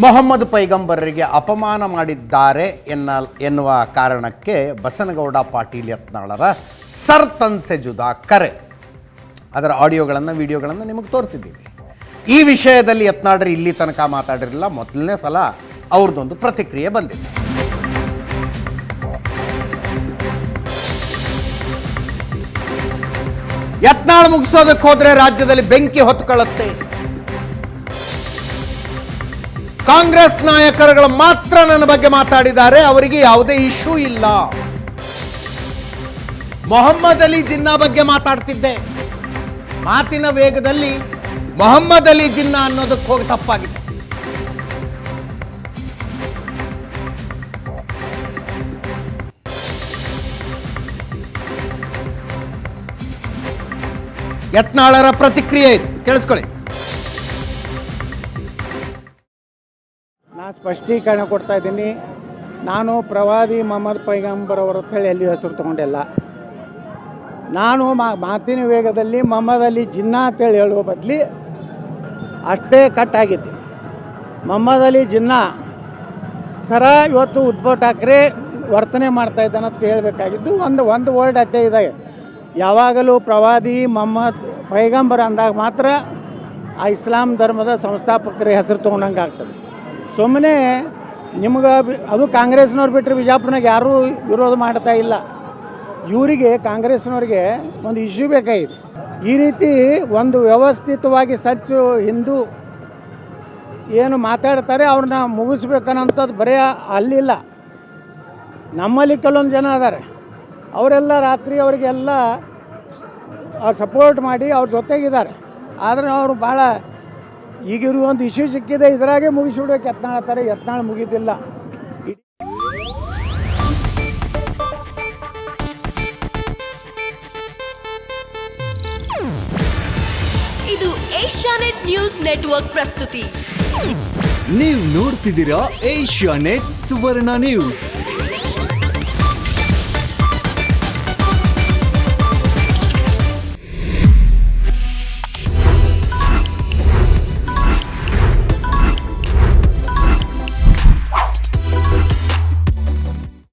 ಮೊಹಮ್ಮದ್ ಪೈಗಂಬರರಿಗೆ ಅಪಮಾನ ಮಾಡಿದ್ದಾರೆ ಎನ್ನ, ಎನ್ನುವ ಕಾರಣಕ್ಕೆ ಬಸನಗೌಡ ಪಾಟೀಲ್ ಯತ್ನಾಳರ ಸರ್ ತನ್ಸೆ ಜುದಾ ಕರೆ. ಅದರ ಆಡಿಯೋಗಳನ್ನು, ವಿಡಿಯೋಗಳನ್ನು ನಿಮಗೆ ತೋರಿಸಿದ್ದೀವಿ ಈ ವಿಷಯದಲ್ಲಿ ಯತ್ನಾಳರು ಇಲ್ಲಿ ತನಕ ಮಾತಾಡಿರಲಿಲ್ಲ. ಮೊದಲನೇ ಸಲ ಅವ್ರದ್ದೊಂದು ಪ್ರತಿಕ್ರಿಯೆ ಬಂದಿದೆ. ಯತ್ನಾಳ್ ಮುಗಿಸೋದಕ್ಕೆ ಹೋದರೆ ರಾಜ್ಯದಲ್ಲಿ ಬೆಂಕಿ ಹೊತ್ಕೊಳ್ಳುತ್ತೆ. ಕಾಂಗ್ರೆಸ್ ನಾಯಕರುಗಳು ಮಾತ್ರ ನನ್ನ ಬಗ್ಗೆ ಮಾತಾಡಿದ್ದಾರೆ. ಅವರಿಗೆ ಯಾವುದೇ ಇಶ್ಯೂ ಇಲ್ಲ. ಮೊಹಮ್ಮದ್ ಅಲಿ ಜಿನ್ನಾ ಬಗ್ಗೆ ಮಾತಾಡ್ತಿದ್ದೆ. ಮಾತಿನ ವೇಗದಲ್ಲಿ ಮೊಹಮ್ಮದ್ ಅಲಿ ಜಿನ್ನಾ ಅನ್ನೋದಕ್ಕೆ ಹೋಗಿ ತಪ್ಪಾಗಿದೆ. ಯತ್ನಾಳರ ಪ್ರತಿಕ್ರಿಯೆ ಇದು. ಕೇಳಿಸ್ಕೊಳ್ಳಿ. ನಾನು ಸ್ಪಷ್ಟೀಕರಣ ಕೊಡ್ತಾ ಇದ್ದೀನಿ. ನಾನು ಪ್ರವಾದಿ ಮೊಹಮ್ಮದ್ ಪೈಗಂಬರ್ ಅವರ ಹೇಳಿ ಎಲ್ಲಿ ಹೆಸರು ತೊಗೊಂಡಿಲ್ಲ. ನಾನು ಮಾತಿನ ವೇಗದಲ್ಲಿ ಮೊಹಮ್ಮದ್ ಅಲಿ ಜಿನ್ನಾ ಅಂತೇಳಿ ಹೇಳುವ ಬದಲಿ ಅಷ್ಟೇ ಕಟ್ ಆಗಿದ್ದೆ. ಮೊಹಮ್ಮದ್ ಅಲಿ ಜಿನ್ನಾ ಥರ ಇವತ್ತು ಉದ್ಭವ್ ಠಾಕ್ರೆ ವರ್ತನೆ ಮಾಡ್ತಾ ಇದ್ದಾನೆ ಅಂತ ಹೇಳಬೇಕಾಗಿದ್ದು ಒಂದು ಒಂದು ವರ್ಡ್ ಅಷ್ಟೇ ಇದೆ ಯಾವಾಗಲೂ ಪ್ರವಾದಿ ಮೊಹಮ್ಮದ್ ಪೈಗಂಬರ್ ಅಂದಾಗ ಮಾತ್ರ ಆ ಇಸ್ಲಾಂ ಧರ್ಮದ ಸಂಸ್ಥಾಪಕರ ಹೆಸರು ತೊಗೊಂಡಂಗೆ ಆಗ್ತದೆ ಸುಮ್ಮನೆ ನಿಮ್ಗೆ ಅದು ಕಾಂಗ್ರೆಸ್ನವ್ರು ಬಿಟ್ಟರೆ ಬಿಜಾಪುರ್ನಾಗ ಯಾರೂ ವಿರೋಧ ಮಾಡ್ತಾ ಇಲ್ಲ. ಇವರಿಗೆ ಕಾಂಗ್ರೆಸ್ನವ್ರಿಗೆ ಒಂದು ಇಶ್ಯೂ ಬೇಕಾಗಿದೆ ಈ ರೀತಿ ಒಂದು ವ್ಯವಸ್ಥಿತವಾಗಿ ಸಚ್ಚು ಹಿಂದೂ ಏನು ಮಾತಾಡ್ತಾರೆ ಅವ್ರನ್ನ ಮುಗಿಸ್ಬೇಕನ್ನೋಂಥದ್ದು ಬರೀ ಅಲ್ಲಿಲ್ಲ. ನಮ್ಮಲ್ಲಿ ಕೆಲವೊಂದು ಜನ ಅದಾರೆ ಅವರೆಲ್ಲ ರಾತ್ರಿ ಅವರಿಗೆಲ್ಲ ಸಪೋರ್ಟ್ ಮಾಡಿ ಅವ್ರ ಜೊತೆಗಿದ್ದಾರೆ. ಆದರೆ ಅವರು ಭಾಳ ಈಗಿರೋ ಒಂದು ಇಶ್ಯೂ ಸಿಕ್ಕಿದೆ ಇದರಾಗೆ ಮುಗಿಸ್ಬಿಡ್ಬೇಕು ಯತ್ನಾಳ್ತಾರೆ ಯತ್ನಾಳ್ ಮುಗಿದಿಲ್ಲ. ಇದು ಏಷ್ಯಾನೆಟ್ ನ್ಯೂಸ್ ನೆಟ್ವರ್ಕ್ ಪ್ರಸ್ತುತಿ. ನೀವು ನೋಡ್ತಿದ್ದೀರಾ ಏಷ್ಯಾ ನೆಟ್ ಸುವರ್ಣ ನ್ಯೂಸ್.